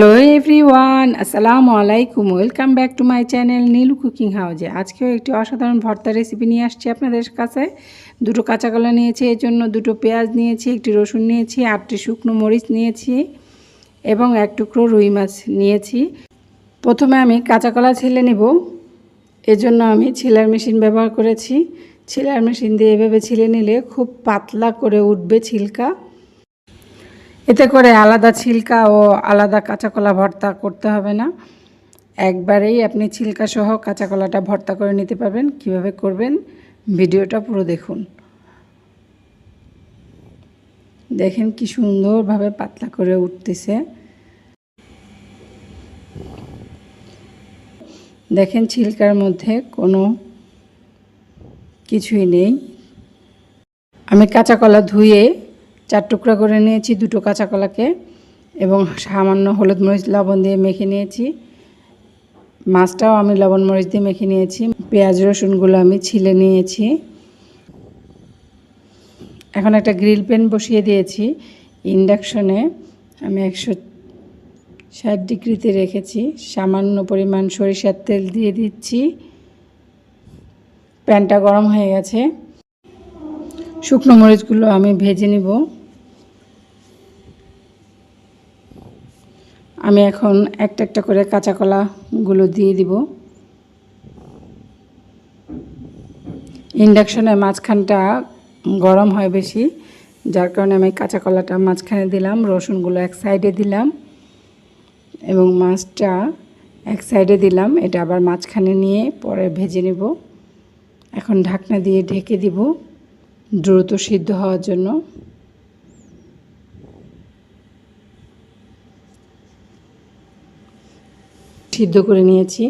Hello everyone আসসালামু আলাইকুম welcome back to my channel Nilu cooking হাউজে আজকেও একটি অসাধারণ ভর্তা রেসিপি নিয়ে আসছি আপনাদের কাছে। দুটো কাঁচা কলা নিয়েছি, এর জন্য দুটো পেঁয়াজ নিয়েছি, একটি রসুন নিয়েছি, আটটি শুকনো মরিচ নিয়েছি এবং এক টুকরো রুই মাছ নিয়েছি। প্রথমে আমি কাঁচা কলা ছিলে নেব এজন্য আমি ছিলার মেশিন ব্যবহার করেছি। ছিলার মেশিন দিয়ে এভাবে ছিলে নিলে খুব পাতলা করে উঠবে ছিলকা। এতে করে আলাদা ছিলকা ও আলাদা কাঁচাকলা ভর্তা করতে হবে না। একবারেই আপনি ছিলকা সহ কাঁচা কলাটা ভর্তা করে নিতে পারবেন। কীভাবে করবেন ভিডিওটা পুরো দেখুন। দেখেন কি সুন্দরভাবে পাতলা করে উঠতেছে। দেখেন ছিলকার মধ্যে কোনো কিছুই নেই। আমি কাঁচা কলা ধুয়ে চার টুকরা করে নিয়েছি, দুটো কাঁচা কলাকে এবং সামান্য হলুদ মরিচ লবণ দিয়ে মেখে নিয়েছি। মাছটাও আমি লবণ মরিচ দিয়ে মেখে নিয়েছি। পেঁয়াজ, রসুনগুলো আমি ছিলে নিয়েছি। এখন একটা গ্রিল প্যান বসিয়ে দিয়েছি। ইন্ডাকশনে আমি একশো ষাট ডিগ্রিতে রেখেছি। সামান্য পরিমাণ সরিষার তেল দিয়ে দিচ্ছি। প্যানটা গরম হয়ে গেছে। শুকনো মরিচগুলো আমি ভেজে নিব। আমি এখন একটা একটা করে কাঁচা কলাগুলো দিয়ে দিব। ইন্ডাকশনের মাঝখানটা গরম হয় বেশি, যার কারণে আমি কাঁচা কলাটা মাঝখানে দিলাম, রসুনগুলো এক সাইডে দিলাম এবং মাছটা এক সাইডে দিলাম। এটা আবার মাঝখানে নিয়ে পরে ভেজে নেব। এখন ঢাকনা দিয়ে ঢেকে দিব। দ্রুত সিদ্ধ হওয়ার জন্য। সিদ্ধ করে নিয়েছি।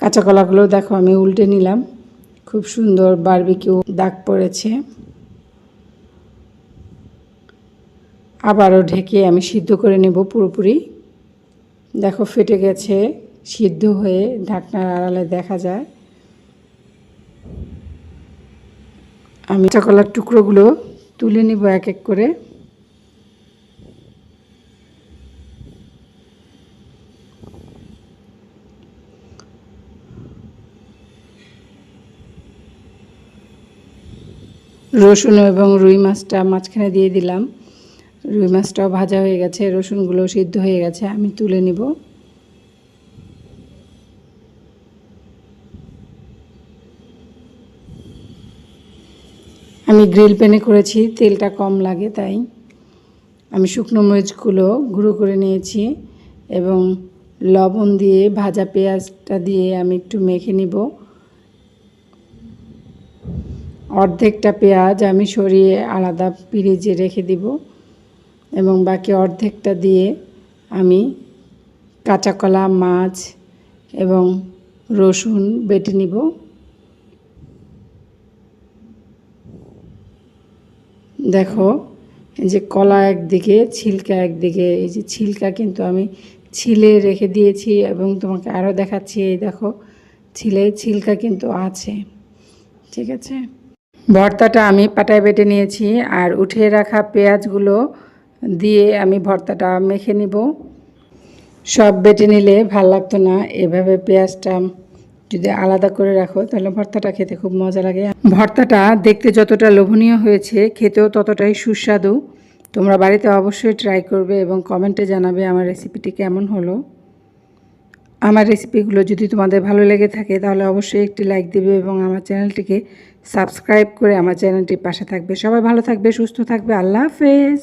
কাঁচা কলাগুলো দেখো, আমি উল্টে নিলাম। খুব সুন্দর বারবিকিউ দাগ পড়েছে। আবারও ঢেকে আমি সিদ্ধ করে নেব পুরোপুরি। দেখো ফেটে গেছে, সিদ্ধ হয়ে ঢাকনার আড়ালে দেখা যায়। আমি চকলার টুকরোগুলো তুলে নিব এক এক করে। রসুন এবং রুই মাছটা মাঝখানে দিয়ে দিলাম। রুই মাছটাও ভাজা হয়ে গেছে, রসুনগুলো সিদ্ধ হয়ে গেছে, আমি তুলে নিব। আমি গ্রিল প্যানে করেছি, তেলটা কম লাগে তাই। আমি শুকনো মরিচগুলো গুঁড়ো করে নিয়েছি এবং লবণ দিয়ে, ভাজা পেঁয়াজটা দিয়ে আমি একটু মেখে নিব। অর্ধেকটা পেঁয়াজ আমি সরিয়ে আলাদা পিরিজে রেখে দিব। এবং বাকি অর্ধেকটা দিয়ে আমি কাঁচা কলা মাছ এবং রসুন বেটে নিব। দেখো, এই যে কলা একদিকে, ছিলকা একদিকে, এই যে ছিলকা কিন্তু আমি ছিলে রেখে দিয়েছি এবং তোমাকে আরও দেখাচ্ছি, এই দেখো, ছিলে ছিলকা কিন্তু আছে, ঠিক আছে? ভর্তাটা আমি পাটায় বেটে নিয়েছি আর উঠিয়ে রাখা পেঁয়াজগুলো দিয়ে আমি ভর্তাটা মেখে নিব। সব বেটে নিলে ভালো লাগতো না। এভাবে পেঁয়াজটা যদি আলাদা করে রাখো, তাহলে ভর্তাটা খেতে খুব মজা লাগে। ভর্তাটা দেখতে যতটা লোভনীয় হয়েছে, খেতেও ততটাই সুস্বাদু। তোমরা বাড়িতে অবশ্যই ট্রাই করবে এবং কমেন্টে জানাবে আমার রেসিপিটি কেমন হলো। আমার রেসিপিগুলো যদি তোমাদের ভালো লেগে থাকে, তাহলে অবশ্যই একটি লাইক দিবে এবং আমার চ্যানেলটিকে সাবস্ক্রাইব করে আমার চ্যানেলটির পাশে থাকবে। সবাই ভালো থাকবে, সুস্থ থাকবে। আল্লাহ হাফেজ।